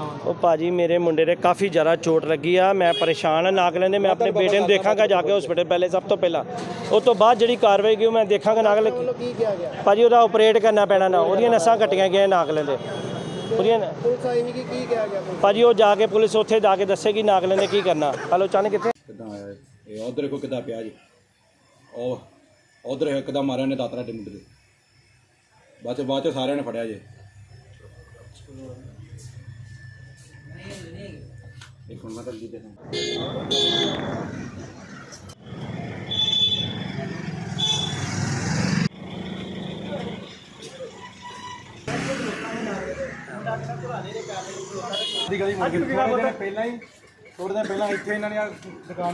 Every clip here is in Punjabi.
ਉਹ ਭਾਜੀ ਮੇਰੇ ਮੁੰਡੇ ਦੇ ਕਾਫੀ ਜ਼ਿਆਦਾ ਚੋਟ ਲੱਗੀ ਆ। ਮੈਂ ਪਰੇਸ਼ਾਨ ਆ ਨਾਗਲੇ ਨੇ ਮੈਂ ਆਪਣੇ ਬੇਟੇ ਨੂੰ ਦੇਖਾਂਗਾ ਜਾ ਕੇ ਹਸਪੀਟਲ ਪਹਿਲੇ ਸਭ ਤੋਂ ਪਹਿਲਾਂ। ਉਸ ਤੋਂ ਬਾਅਦ ਜਿਹੜੀ ਕਾਰਵਾਈ ਕੀ ਉਹ ਮੈਂ ਦੇਖਾਂਗਾ ਨਾਗਲੇ ਕੀ। ਕਿਹਾ ਗਿਆ? ਭਾਜੀ ਉਹਦਾ ਆਪਰੇਟ ਕਰਨਾ ਪੈਣਾ ਨਾ ਉਹਦੀਆਂ ਨਸਾਂ ਕੱਟੀਆਂ ਗਈਆਂ ਨਾਗਲੇ ਦੇ ਉਹਦੀਆਂ ਨ- ਪੁਲਿਸ ਆਈ ਨਹੀਂ ਕਿ ਕੀ ਕਿਹਾ ਗਿਆ ਭਾਜੀ ਉਹ ਜਾ ਕੇ ਪੁਲਿਸ ਉੱਥੇ ਜਾ ਕੇ ਦੱਸੇਗੀ ਨਾਗਲੇ ਨੇ ਕੀ ਕਰਨਾ। ਹਲੋ ਚੰਨ ਕਿੱਥੇ? ਕਿੱਦਾਂ ਆਇਆ? ਇਹ? ਇਹ ਉਧਰ ਕੋ ਕਿੱਦਾਂ ਪਿਆ ਜੀ। ਉਹ ਉਧਰ ਇੱਕਦਮ ਮਾਰਿਆ ਨੇ ਦਾਤਰਾ ਦੇ ਮੁੰਡੇ ਦੇ। ਬਾਅਦ ਚ ਬਾਅਦ ਚ ਸਾਰਿਆਂ ਨੇ ਫੜਿਆ ਜੇ। ਦੀ ਗਲੀ ਮੁੜ ਕੇ ਥੋੜੇ ਪਹਿਲਾਂ ਹੀ ਥੋੜੇ ਦਿਨ ਪਹਿਲਾਂ ਇੱਥੇ ਇਹਨਾਂ ਨੇ ਦੁਕਾਨ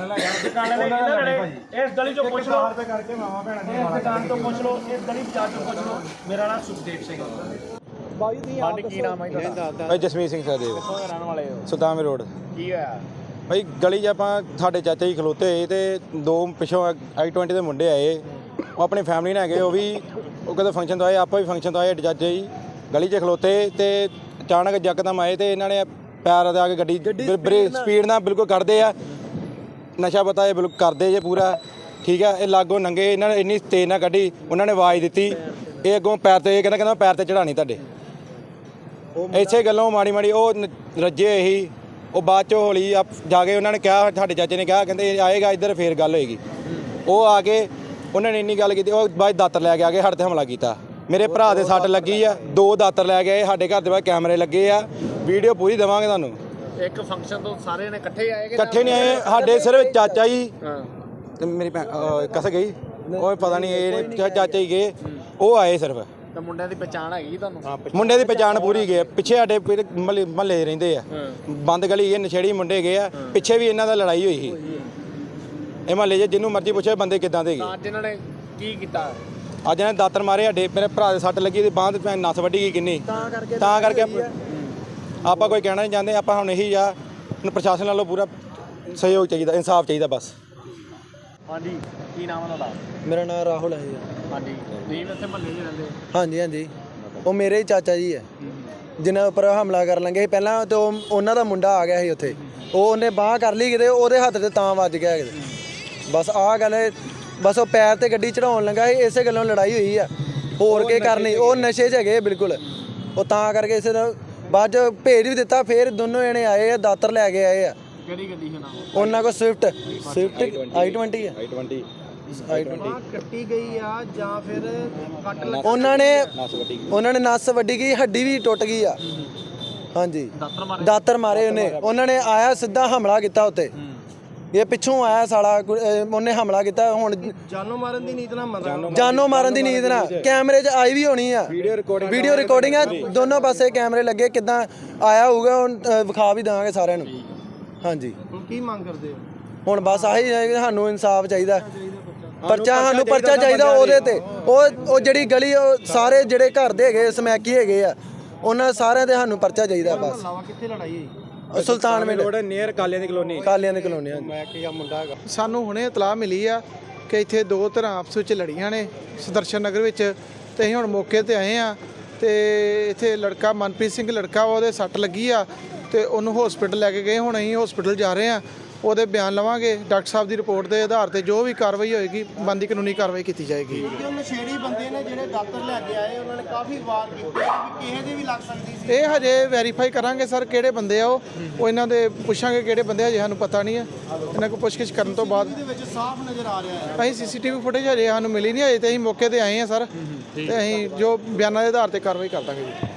ਇਸ ਗਲੀ ਚੋਂ ਪੁੱਛ ਲਓ। ਰੁਪਏ ਕਰਕੇ ਮਾਵਾ ਭੈਣਾਂ ਦੁਕਾਨ ਤੋਂ ਪੁੱਛ ਲਓ ਇਸ ਗਲੀ ਬਾਜ਼ਾਰ ਤੋਂ ਪੁੱਛ ਲਓ। ਮੇਰਾ ਨਾਮ ਸੁਖਦੇਵ ਸਿੰਘ ਭਾਈ ਜਸਮੀਤ ਸਿੰਘ ਸਹਦੇਵ ਕਿੱਥੋਂ ਦੇ ਰਹਿਣ ਵਾਲੇ ਹੋ? ਸੁਦਾਮੇ ਰੋਡ। ਕੀ ਹੋਇਆ? ਭਾਈ ਗਲੀ 'ਚ ਆਪਾਂ ਸਾਡੇ ਚਾਚਾ ਜੀ ਖਲੋਤੇ ਹੋਏ ਤੇ ਦੋ ਪਿੱਛੋਂ ਆਈ 20 ਦੇ ਮੁੰਡੇ ਆਏ। ਉਹ ਆਪਣੀ ਫੈਮਿਲੀ ਨਾਲ ਹੈਗੇ ਉਹ ਵੀ ਉਹ ਕਦੇ ਫੰਕਸ਼ਨ ਤੋਂ ਆਏ ਆਪਾਂ ਵੀ ਫੰਕਸ਼ਨ ਤੋਂ ਆਏ ਚਾਚਾ ਜੀ ਗਲੀ 'ਚ ਖਲੋਤੇ ਤੇ ਅਚਾਨਕ ਯਕਦਮ ਆਏ ਤੇ ਇਹਨਾਂ ਨੇ ਪੈਰ ਦੇ ਆ ਕੇ ਗੱਡੀ ਬਰੇ ਸਪੀਡ ਨਾਲ। ਬਿਲਕੁਲ ਕੱਢਦੇ ਆ। ਨਸ਼ਾ ਪਤਾ ਇਹ ਬਿਲਕੁਲ ਕਰਦੇ ਜੇ ਪੂਰਾ। ਠੀਕ ਆ ਇਹ ਲਾਗੋਂ ਨੰਗੇ ਇਹਨਾਂ ਨੇ ਇੰਨੀ ਤੇਜ਼ ਨਾਲ ਕੱਢੀ ਉਹਨਾਂ ਨੇ ਆਵਾਜ਼ ਦਿੱਤੀ। ਇਹ ਅੱਗੋਂ ਪੈਰ ਤੇ ਇਹ ਕਹਿੰਦਾ ਕਹਿੰਦਾ ਪੈਰ ਤੇ ਚੜਾਣੀ ਤੁਹਾਡੇ। ਇਸੇ ਗੱਲੋਂ ਮਾੜੀ ਮਾੜੀ ਉਹ ਨ- ਰੱਜੇ ਸੀ ਉਹ ਬਾਅਦ ਚ ਹੌਲੀ ਆਪ ਜਾ ਕੇ ਉਹਨਾਂ ਨੇ ਕਿਹਾ ਸਾਡੇ ਚਾਚੇ ਨੇ ਕਿਹਾ ਕਹਿੰਦੇ ਇਹ ਆਏਗਾ ਇੱਧਰ ਫੇਰ ਗੱਲ ਹੋਏਗੀ। ਉਹ ਆ ਕੇ ਉਹਨਾਂ ਨੇ ਇੰਨੀ ਗੱਲ ਕੀਤੀ ਉਹ ਬਾਅਦ ਦਾਤਰ ਲੈ ਕੇ ਆ ਕੇ ਸਾਡੇ ਤੇ ਹਮਲਾ ਕੀਤਾ। ਮੇਰੇ ਭਰਾ ਦੇ ਸੱਟ ਲੱਗੀ ਆ ਦੋ ਦਾਤਰ ਲੈ ਕੇ ਆਏ ਸਾਡੇ ਘਰ ਦੇ ਬਾਹਰ ਕੈਮਰੇ ਲੱਗੇ ਆ। ਵੀਡੀਓ ਪੂਰੀ ਦੇਵਾਂਗੇ ਤੁਹਾਨੂੰ। ਇੱਕ ਫੰਕਸ਼ਨ ਤੋਂ ਸਾਰੇ ਨੇ ਇਕੱਠੇ ਆਏ ਕਿ ਇਕੱਠੇ ਨਹੀਂ ਆਏ ਸਾਡੇ ਸਿਰਫ ਚਾਚਾ ਜੀ ਹਾਂ। ਤੇ ਮੇਰੀ ਭੈਣ ਅਹ, ਕਸ ਗਈ। ਉਹ ਪਤਾ ਨਹੀਂ ਇਹ ਚਾ- ਚਾਚਾ ਹੀ ਗਏ। ਉਹ ਆਏ ਸਿਰਫ। ਤੇ ਮੁੰਡਿਆਂ ਦੀ ਪਛਾਣ ਹੈਗੀ ਤੁਹਾਨੂੰ? ਮੁੰਡੇ ਦੀ ਪਛਾਣ ਪੂਰੀ ਗਏ ਪਿੱਛੇ ਸਾਡੇ ਮਹੱਲੇ ਰਹਿੰਦੇ ਆ। ਬੰਦ ਗਲੀ ਇਹ ਨਸ਼ੇੜੀ ਮੁੰਡੇ ਗਏ ਆ। ਪਿੱਛੇ ਵੀ ਇਹਨਾਂ ਦਾ ਲੜਾਈ ਹੋਈ ਸੀ। ਇਹ ਮਹੱਲੇ 'ਚ ਜਿਹਨੂੰ ਮਰਜ਼ੀ ਪੁੱਛੇ ਬੰਦੇ ਕਿਦਾਂ ਦੇ ਤਾਂ ਗਏ ਅੱਜ ਇਹਨਾਂ ਨੇ ਕੀ ਕੀਤਾ? ਅੱਜ ਇਹਨਾਂ ਨੇ ਦਾਤਰ ਮਾਰੇ ਸਾਡੇ ਮੇਰੇ ਭਰਾ ਦੇ ਸੱਟ ਲੱਗੀ ਤੇ ਬਾਂਹ ਤੇ ਭੈਣ ਨਸ ਵੱਢੀ ਗਈ ਕਿੰਨੀ। ਤਾਂ ਕਰਕੇ ਤਾਂ ਕਰਕੇ ਆਪਾਂ- ਕੋਈ ਕਹਿਣਾ ਨਹੀਂ ਚਾਹੁੰਦੇ ਆਪਾਂ ਹੁਣ ਇਹੀ ਆ। ਹੁਣ ਪ੍ਰਸ਼ਾਸਨ ਵੱਲੋਂ ਪੂਰਾ ਸਹਿਯੋਗ ਚਾਹੀਦਾ ਇਨਸਾਫ ਚਾਹੀਦਾ ਬਸ। ਹਾਂਜੀ ਕੀ ਨਾਮ ਹੈ ਤੁਹਾਡਾ? ਮੇਰਾ ਨਾਮ ਰਾਹੁਲ ਹੈ ਜੀ। ਹਾਂਜੀ। ਤੁਸੀਂ ਵੀ ਇੱਥੇ ਮਹੱਲੇ 'ਚ ਰਹਿੰਦੇ ਹੋ? ਹਾਂਜੀ ਹਾਂਜੀ। ਉਹ ਮੇਰੇ ਹੀ ਚਾਚਾ ਜੀ ਹੈ। ਜਿਨ੍ਹਾਂ ਉੱਪਰ ਹਮਲਾ ਕਰਨ ਲੱਗੇ ਸੀ ਪਹਿਲਾਂ ਤੇ ਉਹ ਉਹਨਾਂ ਦਾ ਮੁੰਡਾ ਆ ਗਿਆ ਸੀ ਉੱਥੇ। ਉਹ ਉਹਨੇ ਬਾਹ ਕਰ ਲਈ ਕਿਤੇ ਉਹਦੇ ਹੱਥ ਤੇ ਤਾਂ ਵੱਜ ਗਿਆ ਕਿਤੇ। ਬਸ ਆਹ ਗੱਲ ਹੈ, ਬਸ ਉਹ ਪੈਰ ਤੇ ਗੱਡੀ ਚੜਾਉਣ ਲੱਗਾ ਸੀ ਇਸੇ ਗੱਲੋਂ ਲੜਾਈ ਹੋਈ ਆ। ਹੋਰ ਕੀ ਕਰਨੀ ਉਹ ਨਸ਼ੇ 'ਚ ਹੈਗੇ ਬਿਲਕੁਲ। ਉਹ ਤਾਂ ਕਰਕੇ ਇਸੇ ਦਾ ਬਾਅਦ 'ਚ ਭੇਜ ਵੀ ਦਿੱਤਾ ਫੇਰ ਦੋਨੋਂ ਜਣੇ ਆਏ ਆ ਦਾਤਰ ਲੈ ਕੇ ਆਏ ਆ। ਕਿਹੜੀ ਗੱਡੀ ਹੈ ਨਾਮ ਉਹਨਾਂ ਕੋਲ ਸਵਿਫਟ ਸਵਿਫਟ i20 ਹੈ i20 i20 ਕੱਟੀ ਗਈ ਆ ਜਾਂ ਫਿਰ ਕੱਟ ਉਹਨਾਂ ਨੇ ਨਸ ਗਈ। ਉਹਨਾਂ ਨੇ ਨਸ ਵੱਡੀ ਗਈ ਹੱਡੀ ਵੀ ਟੁੱਟ ਗਈ ਆ। ਹਾਂਜੀ। ਦਾਤਰ ਮਾਰੇ। ਦਾਤਰ ਮਾਰੇ ਉਹਨੇ। ਉਹਨਾਂ ਨੇ ਆਇਆ ਸਿੱਧਾ ਹਮਲਾ ਕੀਤਾ ਉੱਤੇ। ਇਹ ਪਿੱਛੋਂ ਆਇਆ ਸਾਲਾ ਕੁ- ਅਹ ਉਹਨੇ ਹਮਲਾ ਕੀਤਾ ਹੁਣ ਜਾਨੋਂ ਮਾਰਨ ਦੀ ਨੀਤ ਨਾਲ ਮਰਦਾ ਜਾਨੋਂ ਮਾਰਨ ਦੀ ਨੀਂਦ ਨਾ ਕੈਮਰੇ 'ਚ ਆਈ ਵੀ ਹੋਣੀ ਆ। ਵੀਡੀਓ ਰਿਕਾਰਡਿੰਗ ਵੀਡੀਓ ਰਿਕਾਰਡਿੰਗ ਆ ਦੋਨੋਂ ਪਾਸੇ ਕੈਮਰੇ ਲੱਗੇ ਕਿਦਾਂ ਆਇਆ ਹੋਊਗਾ ਹੁਣ ਅਹ ਵਿਖਾ ਵੀ ਦਾਂਗੇ ਸਾਰਿਆਂ ਨੂੰ। ਹਾਂਜੀ। ਹੁਣ ਕੀ ਮੰਗ ਕਰਦੇ ਹੋ? ਹੁਣ ਬਸ ਆਹੀ ਹੈ ਕਿ ਸਾਨੂੰ ਇਨਸਾਫ ਚਾਹੀਦਾ। ਪਰਚਾ ਸਾਨੂੰ ਪਰਚਾ ਚਾਹੀਦਾ ਉਹਦੇ ਤੇ। ਉਹ ਉਹ ਜਿਹੜੀ ਗਲੀ ਉਹ ਸਾਰੇ ਜਿਹੜੇ ਘਰ ਦੇ ਹੈਗੇ ਸਮੈਕੀ ਹੈਗੇ ਆ ਉਹਨਾਂ ਸਾਰਿਆਂ ਦੇ ਸਾਨੂੰ ਪਰਚਾ ਚਾਹੀਦਾ ਬਸ। ਲਾਵਾ ਕਿੱਥੇ ਲੜਾਈ ਹੋਈ? ਉਹ ਸੁਲਤਾਨ ਮਿੰਟ ਰੋਡ ਨੀਅਰ ਕਾਲਿਆਂ ਦੀ ਕਲੋਨੀ। ਕਾਲਿਆਂ ਦੇ ਕਲੋਨੀ ਮੈਂ ਕੀ ਆ ਮੁੰਡਾ ਹੈਗਾ। ਸਾਨੂੰ ਹੁਣੇ ਇਤਲਾਹ ਮਿਲੀ ਆ ਕਿ ਇੱਥੇ ਦੋ ਧਿਰਾਂ ਆਪਸ ਵਿੱਚ ਲੜੀਆਂ ਨੇ ਸੁਦਰਸ਼ਨ ਨਗਰ ਵਿੱਚ। ਤੇ ਅਸੀਂ ਹੁਣ ਮੌਕੇ ਤੇ ਆਏ ਆ ਤੇ ਇੱਥੇ ਲੜਕਾ ਮਨਪ੍ਰੀਤ ਸਿੰਘ ਲੜਕਾ ਉਹਦੇ ਸੱਟ ਲੱਗੀ ਆ ਤੇ ਉਹਨੂੰ ਹਸਪੀਟਲ ਲੈ ਕੇ ਗਏ। ਹੁਣ ਅਸੀਂ ਹਸਪੀਟਲ ਜਾ ਰਹੇ ਆ। ਉਹਦੇ ਬਿਆਨ ਲਵਾਂਗੇ ਡਾਕਟਰ ਸਾਹਿਬ ਦੀ ਰਿਪੋਰਟ ਦੇ ਆਧਾਰ ਤੇ ਜੋ ਵੀ ਕਾਰਵਾਈ ਹੋਏਗੀ ਬੰਦੀ ਕਾਨੂੰਨੀ ਕਾਰਵਾਈ ਕੀਤੀ ਜਾਏਗੀ। ਕਿਉਂਕਿ ਨਸ਼ੇੜੀ ਬੰਦੇ ਨੇ ਜਿਹੜੇ ਦਾਤਰ ਲੈ ਕੇ ਆਏ ਉਹਨਾਂ ਨੇ ਕਾਫੀ ਵਾਰ ਕੀਤੇ ਕਿ ਕਿਸੇ ਦੇ ਵੀ ਲੱਗ ਸਕਦੀ ਸੀ। ਇਹ ਹਜੇ ਵੈਰੀਫਾਈ ਕਰਾਂਗੇ ਸਰ ਕਿਹੜੇ ਬੰਦੇ ਆ ਉਹ। ਉਹ ਇਹਨਾਂ ਦੇ ਪੁੱਛਾਂਗੇ ਕਿਹੜੇ ਬੰਦੇ ਆ, ਹਜੇ ਸਾਨੂੰ ਪਤਾ ਨਹੀਂ ਹੈ ਇਹਨਾਂ ਕੋਲ ਪੁੱਛਗਿੱਛ ਕਰਨ ਤੋਂ ਬਾਅਦ। ਇਹਦੇ ਵਿੱਚ ਸਾਫ਼ ਨਜ਼ਰ ਆ ਰਿਹਾ ਹੈ। ਅਸੀਂ ਸੀਸੀਟੀਵੀ ਫੁਟੇਜ ਹਜੇ ਸਾਨੂੰ ਮਿਲੀ ਨਹੀਂ ਹਜੇ ਤੇ ਅਸੀਂ ਮੌਕੇ ਤੇ ਆਏ ਹਾਂ ਸਰ। ਤੇ ਅਸੀਂ ਜੋ ਬਿਆਨਾਂ ਦੇ ਆਧਾਰ ਤੇ ਕਾਰਵਾਈ ਕਰ ਦਾਂਗੇ ਜੀ।